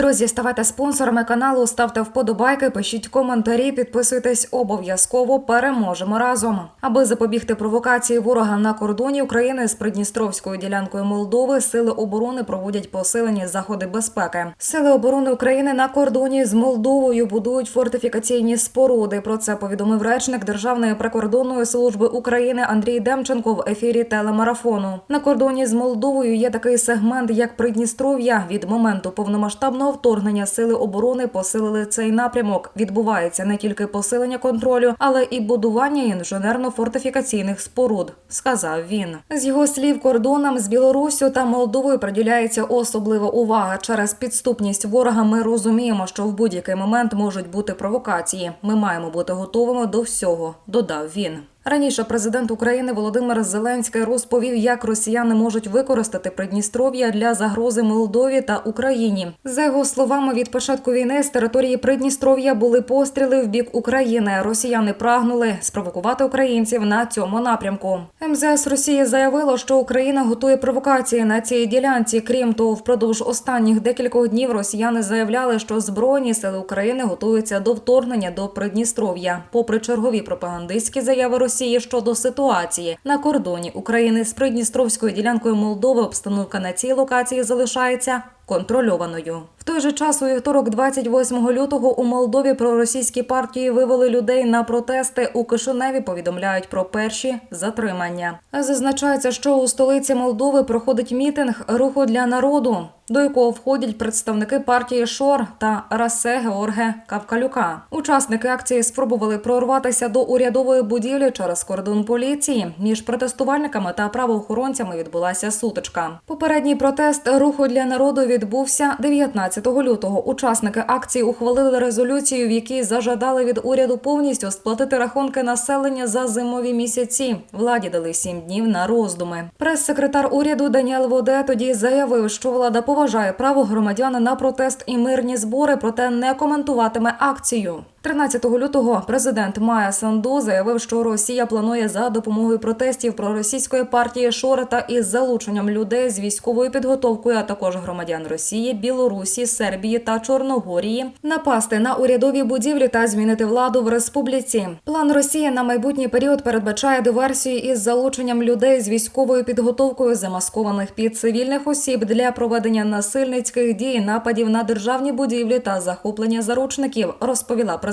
Друзі, ставайте спонсорами каналу, ставте вподобайки, пишіть коментарі, підписуйтесь обов'язково. Переможемо разом. Аби запобігти провокації ворога на кордоні України з Придністровською ділянкою Молдови, сили оборони проводять посилені заходи безпеки. Сили оборони України на кордоні з Молдовою будують фортифікаційні споруди. Про це повідомив речник Державної прикордонної служби України Андрій Демченко в ефірі телемарафону. На кордоні з Молдовою є такий сегмент, як Придністров'я. Від моменту повномасштабного вторгнення сили оборони посилили цей напрямок. Відбувається не тільки посилення контролю, але і будування інженерно-фортифікаційних споруд, сказав він. З його слів, кордонам з Білоруссю та Молдовою приділяється особлива увага. Через підступність ворога ми розуміємо, що в будь-який момент можуть бути провокації. Ми маємо бути готовими до всього, додав він. Раніше президент України Володимир Зеленський розповів, як росіяни можуть використати Придністров'я для загрози Молдові та Україні. За його словами, від початку війни з території Придністров'я були постріли в бік України. Росіяни прагнули спровокувати українців на цьому напрямку. МЗС Росії заявило, що Україна готує провокації на цій ділянці. Крім того, впродовж останніх декількох днів росіяни заявляли, що збройні сили України готуються до вторгнення до Придністров'я. Попри чергові пропагандистські заяви Росії щодо ситуації на кордоні України з Придністровською ділянкою Молдови, обстановка на цій локації залишається контрольованою. В той же час у вівторок, 28 лютого, у Молдові проросійські партії вивели людей на протести. У Кишиневі повідомляють про перші затримання. Зазначається, що у столиці Молдови проходить мітинг руху для народу, до якого входять представники партії Шор та Расе Георге Кавкалюка. Учасники акції спробували прорватися до урядової будівлі через кордон поліції. Між протестувальниками та правоохоронцями відбулася сутичка. Попередній протест руху для народу відбувся 19 лютого. Учасники акції ухвалили резолюцію, в якій зажадали від уряду повністю сплатити рахунки населення за зимові місяці. Владі дали сім днів на роздуми. Прес-секретар уряду Даніел Воде тоді заявив, що влада поважає право громадян на протест і мирні збори, проте не коментуватиме акцію. 13 лютого президент Майя Санду заявив, що Росія планує за допомогою протестів проросійської партії Шора та із залученням людей з військовою підготовкою, а також громадян Росії, Білорусі, Сербії та Чорногорії напасти на урядові будівлі та змінити владу в республіці. План Росії на майбутній період передбачає диверсію із залученням людей з військовою підготовкою, замаскованих під цивільних осіб для проведення насильницьких дій, нападів на державні будівлі та захоплення заручників, розповіла президент.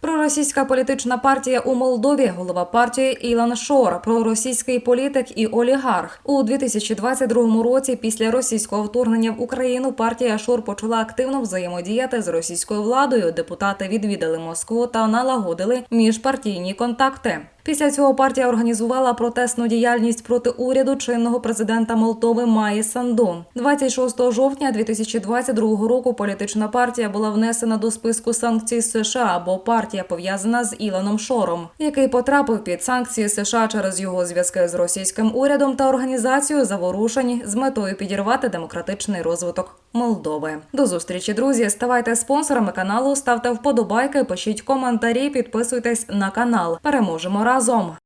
Проросійська політична партія у Молдові, голова партії Ілан Шор, проросійський політик і олігарх у 2022 році. Після російського вторгнення в Україну партія Шор почала активно взаємодіяти з російською владою. Депутати відвідали Москву та налагодили міжпартійні контакти. Після цього партія організувала протестну діяльність проти уряду чинного президента Молдови Маї Санду. 26 жовтня 2022 року політична партія була внесена до списку санкцій США, бо партія пов'язана з Іланом Шором, який потрапив під санкції США через його зв'язки з російським урядом та організацією заворушень з метою підірвати демократичний розвиток Молдови. До зустрічі, друзі. Ставайте спонсорами каналу, ставте вподобайки, пишіть коментарі, підписуйтесь на канал. Переможемо разом.